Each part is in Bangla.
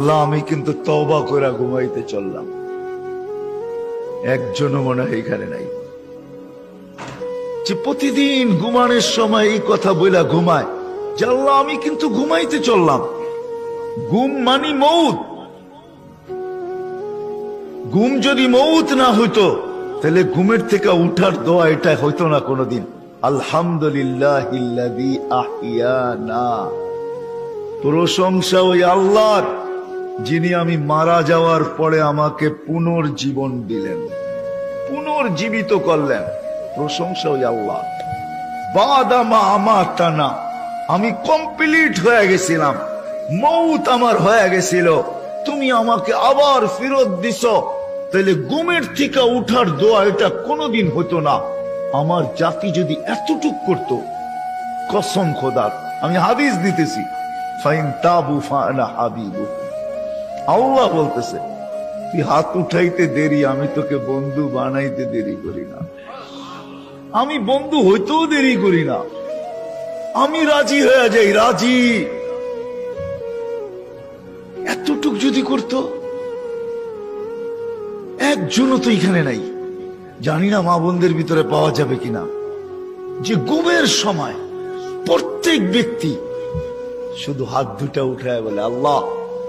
আল্লাহ, আমি কিন্তু তওবা করে ঘুমাইতে চললাম। একজনও মনে হয় এখানে নাই। যে প্রতিদিন ঘুমানোর সময় এই কথা বইলা ঘুমায়, যে আল্লাহ, আমি কিন্তু ঘুমাইতে চললাম। ঘুম মানি মৌত। ঘুম যদি মৌত না হইতো, তাহলে ঘুমের থেকে উঠার দোয়া এটা হইতো না কোনোদিন। আলহামদুলিল্লাহ প্রশংসা ওই আল্লাহর। যিনি আমি মারা যাওয়ার পরে আমাকে পুনর্জীবন দিলেন, পুনর্জীবিত করলেন। প্রশংসা ওই আল্লাহ। বাদামা আমার টানা আমি কমপ্লিট হয়ে গেছিলাম। মৌত আমার হয়ে গেছিল। তুমি আমাকে আবার ফেরত দিছ। তাহলে গুমের থেকে উঠার দোয়া এটা কোনোদিন হতো না। আমার জাতি যদি এতটুক করত, কসম খোদার, আমি হাদিস দিতেছি। ফাইন তাবু ফানা হাবিবু আল্লাহ বলতেছে, তুই হাত উঠাইতে দেরি, আমি তোকে বন্ধু বানাইতে দেরি করি না। আমি বন্ধু হইতেও দেরি করি না। আমি রাজি হয়ে যাই, রাজি। এতটুক যদি করত, একজনও তো এখানে নাই। জানি না মা বোনদের ভিতরে পাওয়া যাবে কিনা। যে গুমের সময় প্রত্যেক ব্যক্তি শুধু হাত দুটা উঠায় বলে, আল্লাহ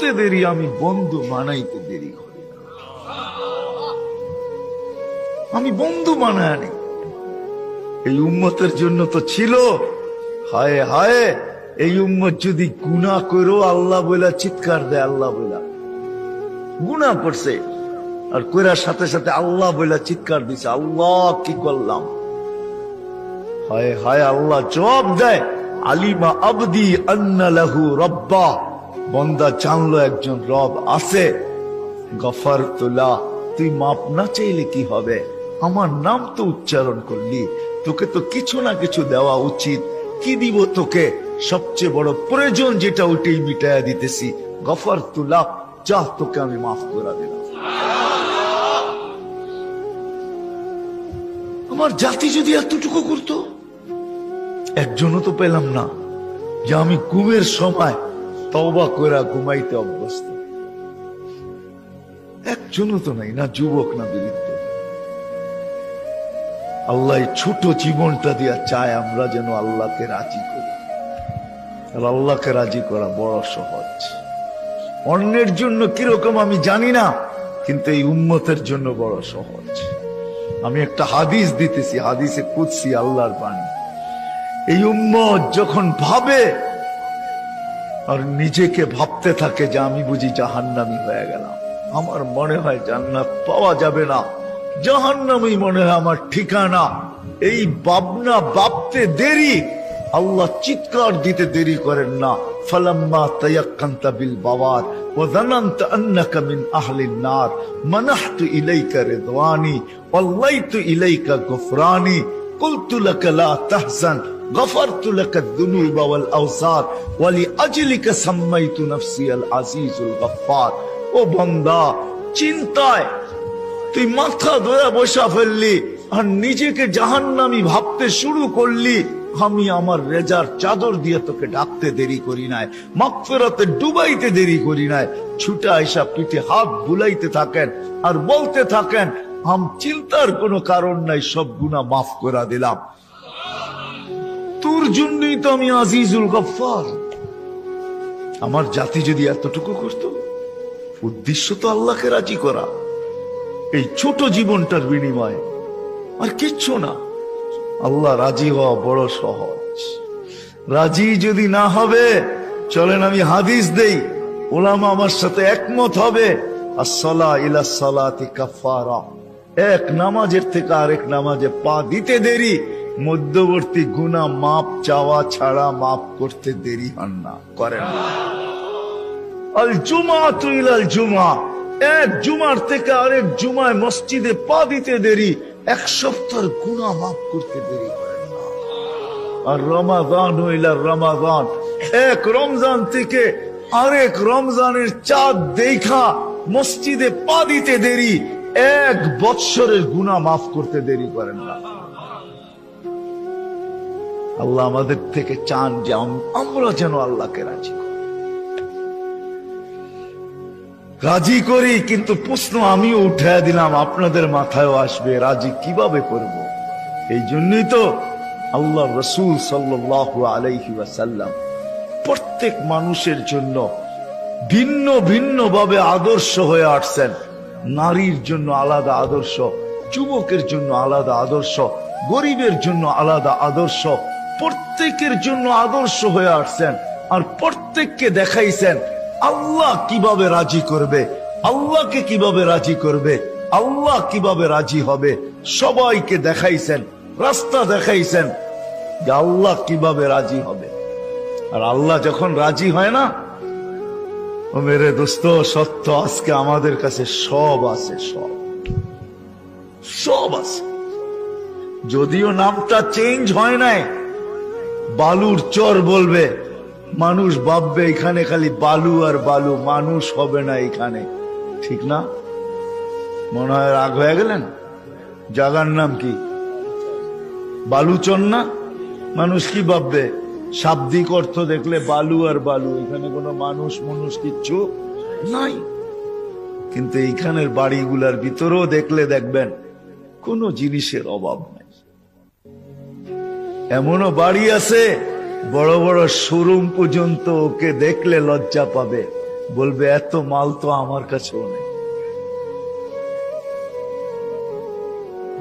করতে দেরি, আমি বন্ধু বানাইতে দেরি করি। আমি বন্ধু বানায় এই উম্মতের জন্য তো ছিল। হায় হায়, এই উম্মত যদি গুণা করো, আল্লাহ বইলা চিৎকার দেয়, আল্লাহ বইলা। গুণা করছে, আর কইরার সাথে সাথে আল্লাহ বইলা চিৎকার দিছে, আল্লাহ কি করলাম? হায় হায়, আল্লাহ জবাব দেয়, আলিমা আবদি আন্না লাহু রব্বা। বন্দা জানলো একজন রব আছে। গফার তোলা তুই মাপ না চাইলে কি হবে? আমার নাম তো উচ্চারণ করলি, তোকে তো কিছু না কিছু দেওয়া উচিত। কি দিব তোকে? সবচেয়ে বড় প্রয়োজন যেটা ওইটাই মিটাইয়া দিতেছি। গফার তুলা যা তোকে আমি মাফ করে দিলাম। আমার জাতি যদি এতটুকু করতো, একজনও তো পেলাম না। যে আমি ঘুমের সময় তওবা কইরা ঘুমাইতে অভ্যস্ত। একজনও তো নাই, না যুবক, না বৃদ্ধ। আল্লাহ ছোট জীবনটা দিয়া চায় আমরা যেন আল্লাহকে রাজি করি। আর আল্লাহকে রাজি করা বড় সহজ। অন্যের জন্য কীরকম আমি জানি না, কিন্তু এই উম্মতের জন্য বড় সহজ। আমি একটা হাদিস দিতেছি, হাদিসে কুদসি আল্লাহর বাণী। এই উম্মত যখন ভাবে আর নিজেকে ভাবতে থাকে যে আমি বুঝি জাহান্নামি হয়ে গেলাম আমার মনে হয় জান্নাত পাওয়া যাবে না জাহান্নামই মনে হয় আমার ঠিকানা এই ভাবনা ভাবতে দেরি আল্লাহ চিৎকার দিতে দেরি করেন না ফালাম্মা তায়াক্কান্তা বিল বাওয়ার وظننت أنك من أهل النار منحت إليك رضواني والليت إليك غفراني قلت لك لا تحزن غفرت لك الذنوب والأوصار ولأجلك سميت نفسي العزيز الغفار ও বন্দা চিন্তায় তুই মাথা ধরে বসা ফেললি আর নিজেকে জাহান্নামি ভাবতে শুরু করলি আমি আমার রেজার চাদর দিয়ে তোকে ডাকতে দেরি করি নাই মাগফিরাতে ডুবাইতে দেরি করি নাই ছুটা এসা পিঠে হাত বুলাইতে থাকেন আর বলতে থাকেন আম চিন্তার কোনো কারণ নাই সব গুণা মাফ করে দিলাম তোর জন্যই তো আমি আজিজুল গফফার। আমার জাতি যদি এতটুকু করত, উদ্দেশ্য তো আল্লাহকে রাজি করা। এই ছোট জীবনটার বিনিময়ে আর কিচ্ছু না। আল্লাহ রাজি হওয়া বড় সহজ। রাজি যদি না হবে, চলেন আমি হাদিস দেই। ওলামা আমার সাথে একমত হবে, আসসালা ইলা সালাতি কাফারা এক নামাজের থেকে আরেক নামাজে পা দিতে দেরি মধ্যবর্তী গুণা মাপ চাওয়া ছাড়া মাপ করতে দেরি হন না। করেন। আল জুমা তুইলাল জুমা। এক জুমার থেকে আরেক জুমায় মসজিদে পা দিতে দেরি, এক সপ্তাহের গুণা মাফ করতে দেরি করেন না। আর রমাদান হইলা রমাদান। এক রমজান থেকে আরেক রমজানের চাঁদ দেখা মসজিদে পা দিতে দেরি, এক বৎসরের গুণা মাফ করতে দেরি করেন না। আল্লাহ আমাদের থেকে চান যে আমরা যেন আল্লাহকে রাজি রাজি করি, কিন্তু প্রশ্ন আমিও উঠায় দিলাম, আপনাদের মাথায়ও আসবে, রাজি কীভাবে করব। এই জন্যই তো আল্লাহ রসুল সাল্লাহ আলাইহি ওয়াসাল্লাম প্রত্যেক মানুষের জন্য ভিন্ন ভিন্ন ভাবে আদর্শ হয়ে আসছেন নারীর জন্য আলাদা আদর্শ, যুবকের জন্য আলাদা আদর্শ, গরিবের জন্য আলাদা আদর্শ প্রত্যেকের জন্য আদর্শ হয়ে আসছেন আর প্রত্যেককে দেখাইছেন আল্লাহ কীভাবে রাজি করবে, আল্লাহকে কীভাবে রাজি করবে, আল্লাহ কীভাবে রাজি হবে, সবাইকে দেখাইছেন, রাস্তা দেখাইছেন আল্লাহ কীভাবে রাজি হবে। আর আল্লাহ যখন রাজি হয় না ও মেরে দোস্ত, সত্য আজকে আমাদের কাছে সব আছে, সব। সব আছে। যদিও নামটা চেঞ্জ হয় নাই বালুর চর বলবে। মানুষ ভাববে এখানে খালি বালু আর বালু, মানুষ হবে না এখানে। ঠিক না? মনে হয় রাগ হয়ে গেলেন? জাগার নাম কি? বালুচর না মানুষ কি ভাববে? শাব্দিক অর্থ দেখলে বালু আর বালু, এখানে কোনো মানুষ মানুষ কিচ্ছু নাই। কিন্তু এইখানের বাড়িগুলার ভিতরেও দেখলে দেখবেন, কোনো জিনিসের অভাব নাই। এমনও বাড়ি আছে, বড় বড় শোরুম পর্যন্ত ওকে দেখলে লজ্জা পাবে। বলবে, এত মাল তো আমার কাছেও নেই।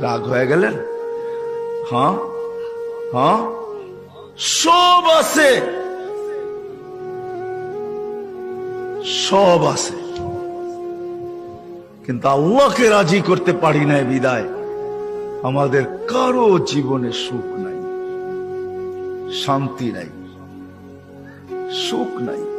রাগ হয়ে গেলেন? হ্যাঁ? হ্যাঁ? সব আছে। সব আছে। কিন্তু আল্লাহকে রাজি করতে পারি না বিদায়। আমাদের কারও জীবনে সুখ নাই। শান্তি নাই সুখ নাই।